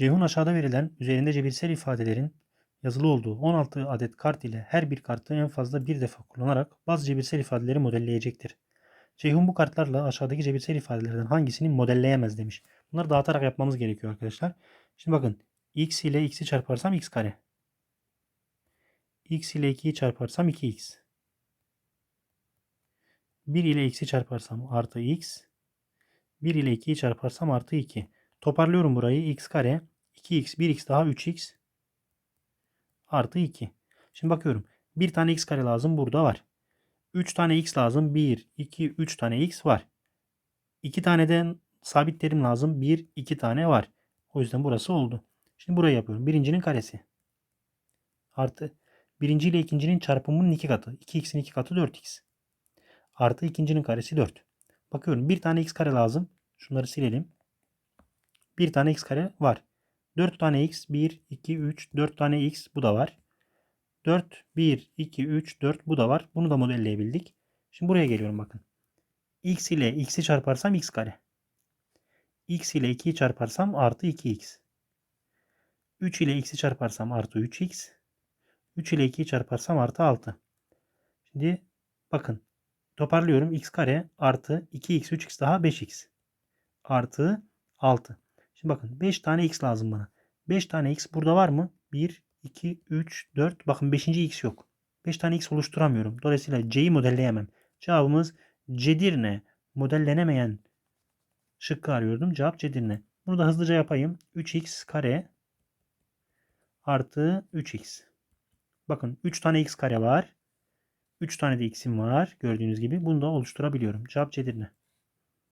Ceyhun aşağıda verilen üzerinde cebirsel ifadelerin yazılı olduğu 16 adet kart ile her bir kartı en fazla bir defa kullanarak bazı cebirsel ifadeleri modelleyecektir. Ceyhun bu kartlarla aşağıdaki cebirsel ifadelerden hangisini modelleyemez demiş. Bunları dağıtarak yapmamız gerekiyor arkadaşlar. Şimdi bakın x ile x'i çarparsam x kare. x ile 2'yi çarparsam 2x. 1 ile x'i çarparsam artı x. 1 ile 2'yi çarparsam artı 2. Toparlıyorum burayı. x kare 2x 1x daha 3x artı 2. Şimdi bakıyorum. Bir tane x kare lazım burada var. 3 tane x lazım. 1, 2, 3 tane x var. 2 taneden sabit terim lazım. 1, 2 tane var. O yüzden burası oldu. Şimdi burayı yapıyorum. Birincinin karesi. Artı birinci ile ikincinin çarpımının 2 katı. 2x'in 2 katı 4x. Artı ikincinin karesi 4. Bakıyorum bir tane x kare lazım. Şunları silelim. Bir tane x kare var. 4 tane x 1, 2, 3, 4 tane x bu da var. 4, 1, 2, 3, 4 bu da var. Bunu da modelleyebildik. Şimdi buraya geliyorum bakın. x ile x'i çarparsam x kare. x ile 2'yi çarparsam artı 2x. 3 ile x'i çarparsam artı 3x. 3 ile 2'yi çarparsam artı 6. Şimdi bakın toparlıyorum. x kare artı 2x 3x daha 5x. Artı 6. Şimdi bakın 5 tane x lazım bana. 5 tane x burada var mı? 1, 2, 3, 4. Bakın 5. x yok. 5 tane x oluşturamıyorum. Dolayısıyla c'yi modelleyemem. Cevabımız Cedirne. Modellenemeyen şıkkı arıyordum. Cevap Cedirne. Bunu da hızlıca yapayım. 3x kare artı 3x. Bakın 3 tane x kare var. 3 tane de x'im var. Gördüğünüz gibi bunu da oluşturabiliyorum. Cevap Cedirne.